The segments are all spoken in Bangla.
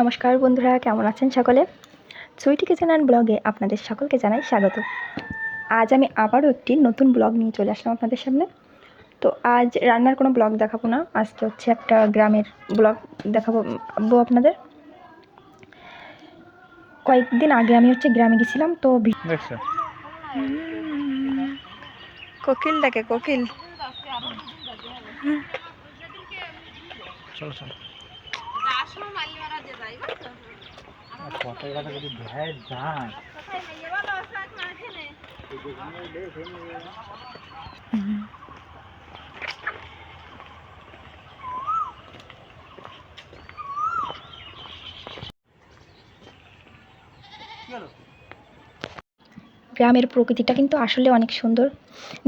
নমস্কার বন্ধুরা কেমন আছেন সকলে? সুইটি কিচেন অ্যান্ড ব্লগে আপনাদের সকলকে জানাই স্বাগত। আজ আমি আবারও একটি নতুন ব্লগ নিয়ে চলে আসলাম আপনাদের সামনে। তো আজ রান্নার কোনো ব্লগ দেখাবো না আজকে হচ্ছে একটা গ্রামের ব্লগ দেখাবো আপনাদের। কয়েকদিন আগে আমি হচ্ছে গ্রামে গেছিলাম তো কোকিল দেখে কোকিল। চলো চলো। কথা যদি যায়। গ্রামের প্রকৃতিটা কিন্তু আসলে অনেক সুন্দর।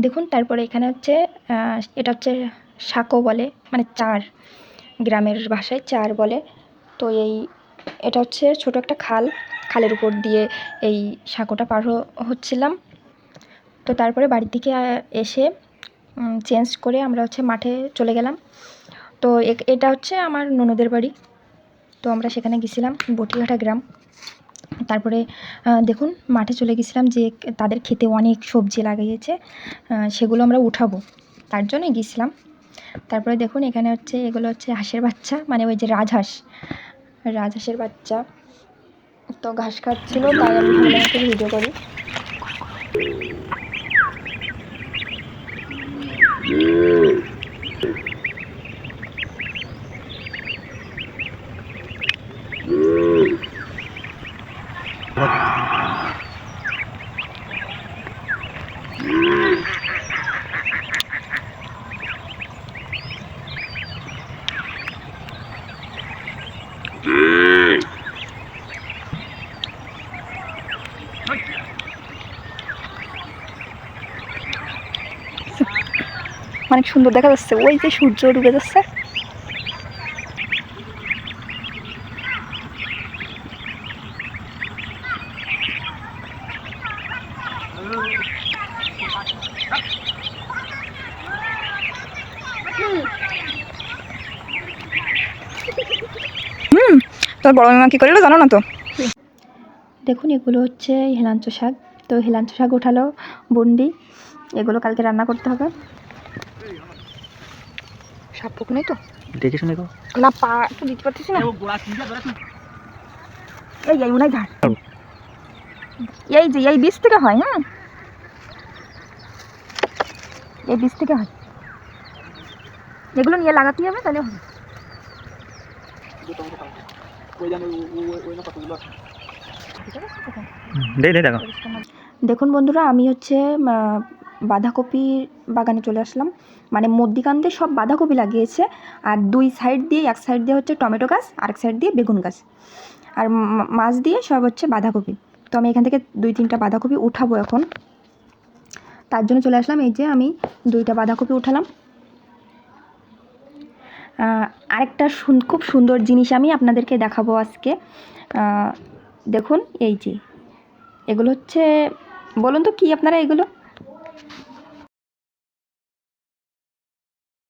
দেখুন, তারপরে এখানে হচ্ছে এটা হচ্ছে সাঁকো বলে মানে চার। গ্রামের ভাষায় চার বলে। তো এই, এটা হচ্ছে ছোট একটা খাল। খালের উপর দিয়ে এই সাঁকোটা পার হচ্ছিলাম। তো তারপরে বাড়ির দিকে এসে চেঞ্জ করে আমরা হচ্ছে মাঠে চলে গেলাম। তো এটা হচ্ছে আমার ননদের বাড়ি। তো আমরা সেখানে গেছিলাম বটিঘাটা গ্রাম। তারপরে দেখুন, মাঠে চলে গেছিলাম যে, তাদের খেতে অনেক সবজি লাগিয়েছে। সেগুলো আমরা উঠাবো। তার জন্যই গেছিলাম। তারপরে দেখুন, এখানে হচ্ছে, এগুলো হচ্ছে হাঁসের বাচ্চা মানে ওই যে রাজহাঁস। রাজহাঁসের বাচ্চা। তো ঘাস খাচ্ছিল তাই আমি ভালো ভিডিও করি। অনেক সুন্দর দেখা যাচ্ছে। ওই যে সূর্য ডুবে যাচ্ছে। হুম, তোর বড় মামা কী করল জানো না তো? দেখুন এগুলো হচ্ছে হেলাঞ্চ শাক। তো হেলাঞ্চ শাক উঠালো বন্ডি এগুলো কালকে রান্না করতে হবে। সাপ পোক নেই তো? দেখে শুনে গো। না পা তো দিতে পারতেছি না। এই এই উনাই ঝাড় এই যে এই বীজ থেকে হয় হ্যাঁ? এই বীজ থেকে হয়। এগুলো নিয়ে লাগাতে হবে তাহলে হবে। দেখুন বন্ধুরা, আমি হচ্ছে বাঁধাকপি বাগানে চলে আসলাম। মানে মধ্যিখান্তে সব বাঁধাকপি লাগিয়েছে, আর দুই সাইড দিয়ে, এক সাইড দিয়ে হচ্ছে টমেটো গাছ আর এক সাইড দিয়ে বেগুন গাছ। আর মাছ দিয়ে সব হচ্ছে বাঁধাকপি। তো আমি এখান থেকে দুই তিনটা বাঁধাকপি উঠাবো এখন। তার জন্য চলে আসলাম, এই যে আমি দুইটা বাঁধাকপি উঠালাম। আরেকটা খুব সুন্দর জিনিস আমি আপনাদেরকে দেখাবো আজকে। দেখুন এই যে। এগুলো হচ্ছে বলুন তো কি আপনারা এগুলো?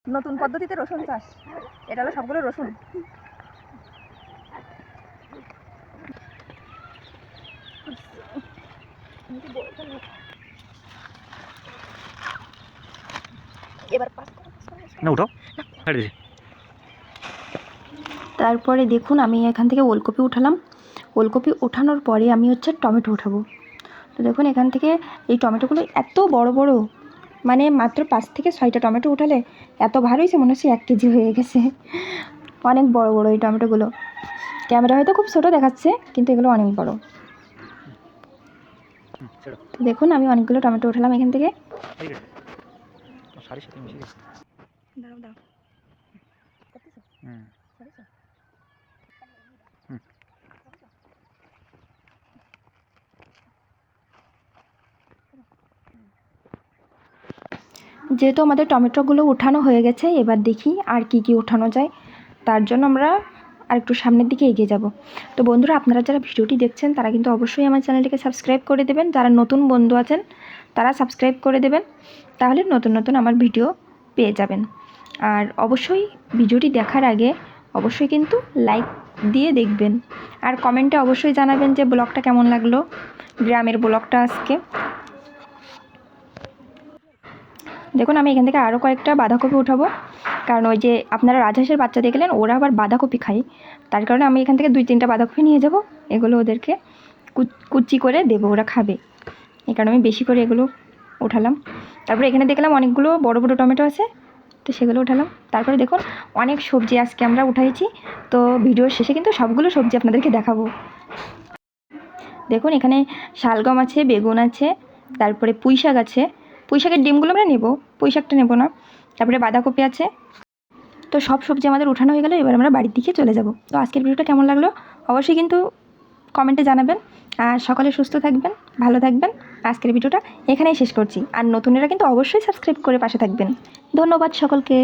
নতুন পদ্ধতিতে রসুন চাষ। এটা হলো সবগুলো রসুন। এবার। না উঠো তারপরে দেখুন আমি এখান থেকে ওলকপি উঠালাম। ওলকপি ওঠানোর পরে আমি হচ্ছে টমেটো উঠাবো তো দেখুন এখান থেকে এই টমেটোগুলো এত বড় বড় মানে মাত্র পাঁচ থেকে ছয়টা টমেটো উঠালে এত ভালো হয়েছে মনে হচ্ছে এক কেজি হয়ে গেছে। অনেক বড় বড় এই টমেটোগুলো। ক্যামেরা হয়তো খুব ছোটো দেখাচ্ছে কিন্তু এগুলো অনেক বড়। তো দেখুন আমি অনেকগুলো টমেটো উঠালাম এখান থেকে। দাঁড়াও দাঁড়াও হুম। যেহেতু আমাদের টমেটোগুলো উঠানো হয়ে গেছে, এবার দেখি আর কি কি উঠানো যায়। তার জন্য আমরা আর একটু সামনের দিকে এগিয়ে যাব। তো বন্ধুরা, আপনারা যারা ভিডিওটি দেখছেন, তারা কিন্তু অবশ্যই আমার চ্যানেলটিকে সাবস্ক্রাইব করে দেবেন। যারা নতুন বন্ধু আছেন, তারা সাবস্ক্রাইব করে দেবেন। তাহলে নতুন নতুন আমার ভিডিও পেয়ে যাবেন। আর অবশ্যই ভিডিওটি দেখার আগে অবশ্যই কিন্তু লাইক দিয়ে দেখবেন। আর কমেন্টে অবশ্যই জানাবেন যে ব্লগটা কেমন লাগল, গ্রামের ব্লগটা আজকে। দেখুন, আমি এখান থেকে আরও কয়েকটা বাঁধাকপি উঠাবো। কারণ ওই যে আপনারা রাজহাঁসের বাচ্চা দেখলেন, ওরা আবার বাঁধাকপি খায়। তার কারণে আমি এখান থেকে দুই তিনটা বাঁধাকপি নিয়ে যাব। এগুলো ওদেরকে কুচি করে দেবো, ওরা খাবে। এই কারণে আমি বেশি করে এগুলো উঠালাম। তারপরে এখানে দেখলাম অনেকগুলো বড় বড় টমেটো আছে, তো সেগুলো উঠালাম। তারপরে দেখুন, অনেক সবজি আজকে আমরা উঠাইছি। তো ভিডিওর শেষে কিন্তু সবগুলো সবজি আপনাদেরকে দেখাবো। দেখুন, এখানে শালগম আছে, বেগুন আছে, তারপরে পুঁই শাক আছে। পুঁই শাকের ডিমগুলো আমরা নেব। পুঁইশাকটা নেব না। তারপরে বাঁধাকপি আছে। তো সব সবজি আমাদের উঠানো হয়ে গেলে, এবার আমরা বাড়ির দিকে চলে যাব। তো আজকের ভিডিওটা কেমন লাগল? অবশ্যই কিন্তু কমেন্টে জানাবেন। আর সকালে সুস্থ থাকবেন, ভালো থাকবেন। আজকের ভিডিওটা এখানেই শেষ করছি। আর নতুনেরা কিন্তু অবশ্যই সাবস্ক্রাইব করে পাশে থাকবেন। ধন্যবাদ সকলকে।